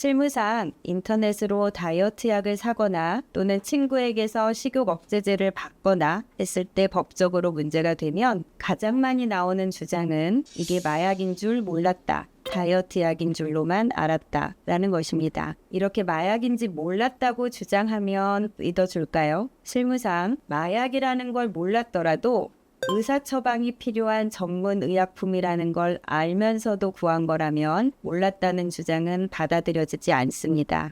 실무상 인터넷으로 다이어트 약을 사거나 또는 친구에게서 식욕 억제제를 받거나 했을 때 법적으로 문제가 되면 가장 많이 나오는 주장은 이게 마약인 줄 몰랐다. 다이어트 약인 줄로만 알았다. 라는 것입니다. 이렇게 마약인지 몰랐다고 주장하면 믿어줄까요? 실무상 마약이라는 걸 몰랐더라도 의사 처방이 필요한 전문 의약품이라는 걸 알면서도 구한 거라면 몰랐다는 주장은 받아들여지지 않습니다.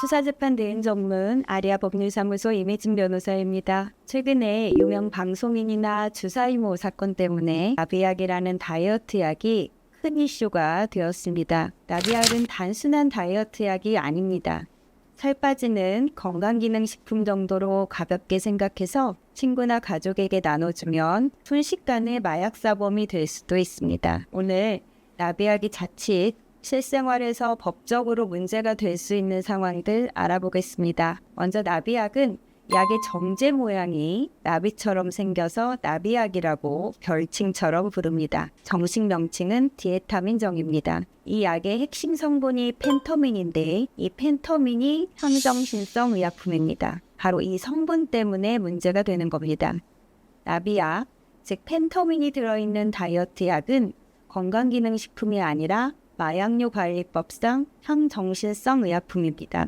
수사재판 대행 전문 아리아 법률사무소 이미진 변호사입니다. 최근에 유명 방송인이나 주사이모 사건 때문에 나비약이라는 다이어트 약이 큰 이슈가 되었습니다. 나비약은 단순한 다이어트 약이 아닙니다. 살 빠지는 건강기능식품 정도로 가볍게 생각해서 친구나 가족에게 나눠주면 순식간에 마약사범이 될 수도 있습니다. 오늘 나비약이 자칫 실생활에서 법적으로 문제가 될 수 있는 상황들 알아보겠습니다. 먼저 나비약은 약의 정제 모양이 나비처럼 생겨서 나비약이라고 별칭처럼 부릅니다. 정식 명칭은 디에타민정입니다. 이 약의 핵심 성분이 펜터민인데 이 펜터민이 향정신성 의약품입니다. 바로 이 성분 때문에 문제가 되는 겁니다. 나비약, 즉 펜터민이 들어있는 다이어트 약은 건강기능식품이 아니라 마약류 관리법상 향정신성 의약품입니다.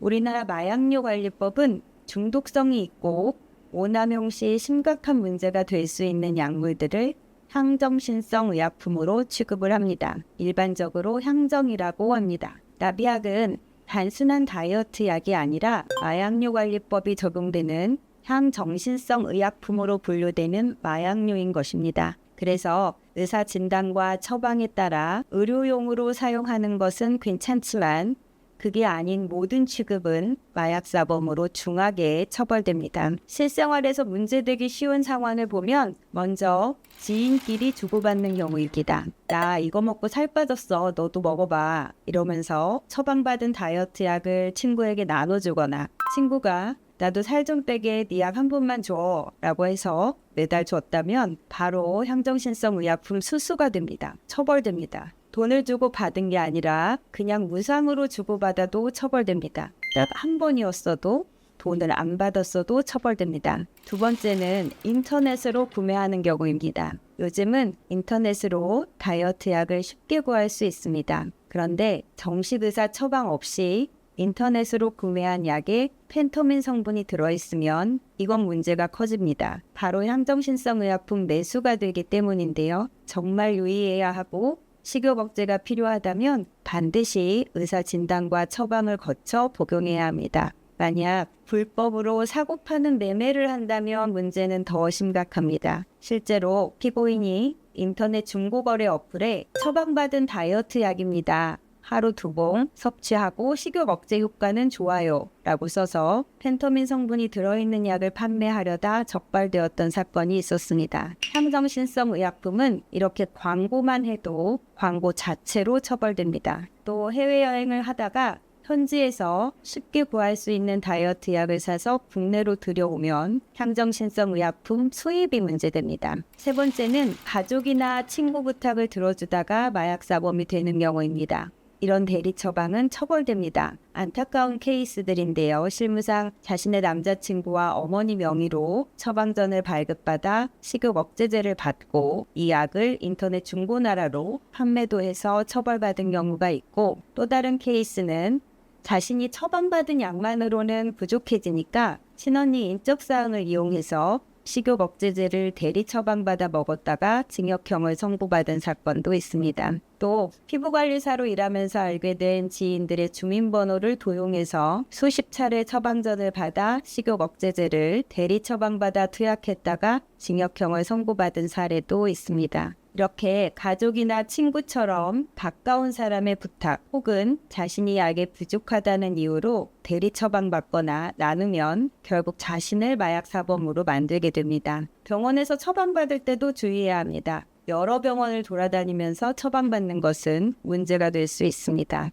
우리나라 마약류 관리법은 중독성이 있고 오남용 시 심각한 문제가 될 수 있는 약물들을 향정신성 의약품으로 취급을 합니다. 일반적으로 향정이라고 합니다. 나비약은 단순한 다이어트 약이 아니라 마약류 관리법이 적용되는 향정신성 의약품으로 분류되는 마약류인 것입니다. 그래서 의사 진단과 처방에 따라 의료용으로 사용하는 것은 괜찮지만 그게 아닌 모든 취급은 마약사범으로 중하게 처벌됩니다. 실생활에서 문제되기 쉬운 상황을 보면 먼저 지인끼리 주고받는 경우입니다. 나 이거 먹고 살 빠졌어. 너도 먹어봐. 이러면서 처방받은 다이어트 약을 친구에게 나눠주거나 친구가 나도 살 좀 빼게 네 약 한 번만 줘 라고 해서 매달 줬다면 바로 향정신성 의약품 수수가 됩니다. 처벌됩니다. 돈을 주고 받은 게 아니라 그냥 무상으로 주고받아도 처벌됩니다. 딱 한 번이었어도 돈을 안 받았어도 처벌됩니다. 두 번째는 인터넷으로 구매하는 경우입니다. 요즘은 인터넷으로 다이어트 약을 쉽게 구할 수 있습니다. 그런데 정식 의사 처방 없이 인터넷으로 구매한 약에 펜토민 성분이 들어있으면 이건 문제가 커집니다. 바로 향정신성 의약품 매수가 되기 때문인데요. 정말 유의해야 하고 식욕 억제가 필요하다면 반드시 의사 진단과 처방을 거쳐 복용해야 합니다. 만약 불법으로 사고 파는 매매를 한다면 문제는 더 심각합니다. 실제로 피고인이 인터넷 중고거래 어플에 처방받은 다이어트 약입니다. 하루 두 봉 섭취하고 식욕 억제 효과는 좋아요. 라고 써서 펜터민 성분이 들어있는 약을 판매하려다 적발되었던 사건이 있었습니다. 향정신성 의약품은 이렇게 광고만 해도 광고 자체로 처벌됩니다. 또 해외여행을 하다가 현지에서 쉽게 구할 수 있는 다이어트 약을 사서 국내로 들여오면 향정신성 의약품 수입이 문제됩니다. 세 번째는 가족이나 친구 부탁을 들어주다가 마약 사범이 되는 경우입니다. 이런 대리 처방은 처벌됩니다. 안타까운 케이스들인데요. 실무상 자신의 남자친구와 어머니 명의로 처방전을 발급받아 식욕 억제제를 받고 이 약을 인터넷 중고나라로 판매도 해서 처벌받은 경우가 있고 또 다른 케이스는 자신이 처방받은 약만으로는 부족해지니까 친언니 인적 사항을 이용해서 식욕 억제제를 대리 처방받아 먹었다가 징역형을 선고받은 사건도 있습니다. 또 피부관리사로 일하면서 알게 된 지인들의 주민번호를 도용해서 수십 차례 처방전을 받아 식욕 억제제를 대리 처방받아 투약했다가 징역형을 선고받은 사례도 있습니다. 이렇게 가족이나 친구처럼 가까운 사람의 부탁 혹은 자신이 약에 부족하다는 이유로 대리 처방받거나 나누면 결국 자신을 마약 사범으로 만들게 됩니다. 병원에서 처방받을 때도 주의해야 합니다. 여러 병원을 돌아다니면서 처방받는 것은 문제가 될 수 있습니다.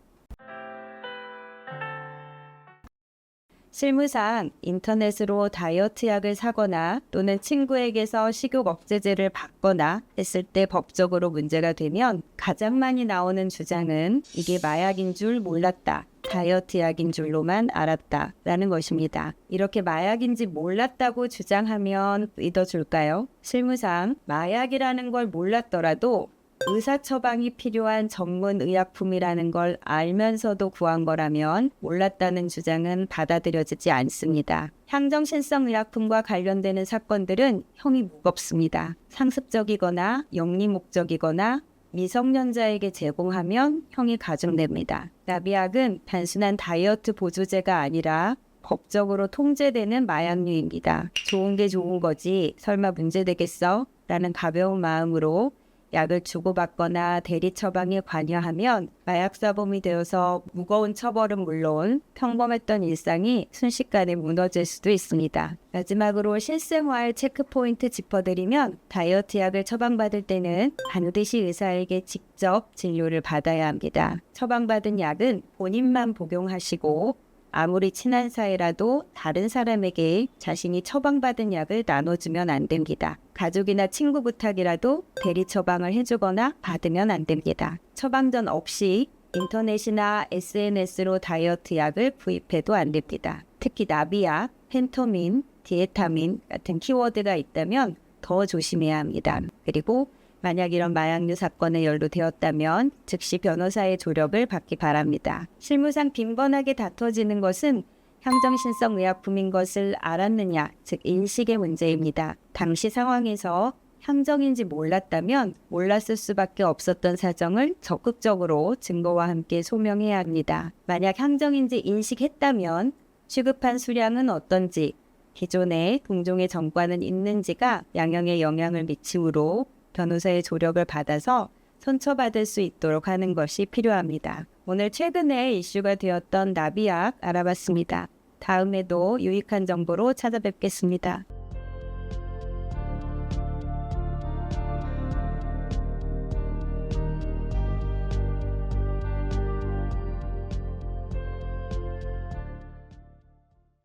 실무상 인터넷으로 다이어트 약을 사거나 또는 친구에게서 식욕 억제제를 받거나 했을 때 법적으로 문제가 되면 가장 많이 나오는 주장은 이게 마약인 줄 몰랐다. 다이어트 약인 줄로만 알았다. 라는 것입니다. 이렇게 마약인지 몰랐다고 주장하면 믿어줄까요? 실무상 마약이라는 걸 몰랐더라도 의사 처방이 필요한 전문 의약품이라는 걸 알면서도 구한 거라면 몰랐다는 주장은 받아들여지지 않습니다. 향정신성 의약품과 관련되는 사건들은 형이 무겁습니다. 상습적이거나 영리 목적이거나 미성년자에게 제공하면 형이 가중됩니다. 나비약은 단순한 다이어트 보조제가 아니라 법적으로 통제되는 마약류입니다. 좋은 게 좋은 거지 설마 문제되겠어? 라는 가벼운 마음으로 약을 주고받거나 대리 처방에 관여하면 마약사범이 되어서 무거운 처벌은 물론 평범했던 일상이 순식간에 무너질 수도 있습니다. 마지막으로 실생활 체크포인트 짚어드리면 다이어트 약을 처방받을 때는 반드시 의사에게 직접 진료를 받아야 합니다. 처방받은 약은 본인만 복용하시고 아무리 친한 사이라도 다른 사람에게 자신이 처방받은 약을 나눠주면 안 됩니다. 가족이나 친구 부탁이라도 대리 처방을 해주거나 받으면 안 됩니다. 처방전 없이 인터넷이나 SNS로 다이어트 약을 구입해도 안 됩니다. 특히 나비약, 펜토민, 디에타민 같은 키워드가 있다면 더 조심해야 합니다. 그리고 만약 이런 마약류 사건에 연루되었다면 즉시 변호사의 조력을 받기 바랍니다. 실무상 빈번하게 다퉈지는 것은 향정신성 의약품인 것을 알았느냐, 즉 인식의 문제입니다. 당시 상황에서 향정인지 몰랐다면 몰랐을 수밖에 없었던 사정을 적극적으로 증거와 함께 소명해야 합니다. 만약 향정인지 인식했다면 취급한 수량은 어떤지, 기존에 동종의 정과는 있는지가 양형에 영향을 미치므로 변호사의 조력을 받아서 선처받을 수 있도록 하는 것이 필요합니다. 오늘 최근에 이슈가 되었던 나비약 알아봤습니다. 다음에도 유익한 정보로 찾아뵙겠습니다.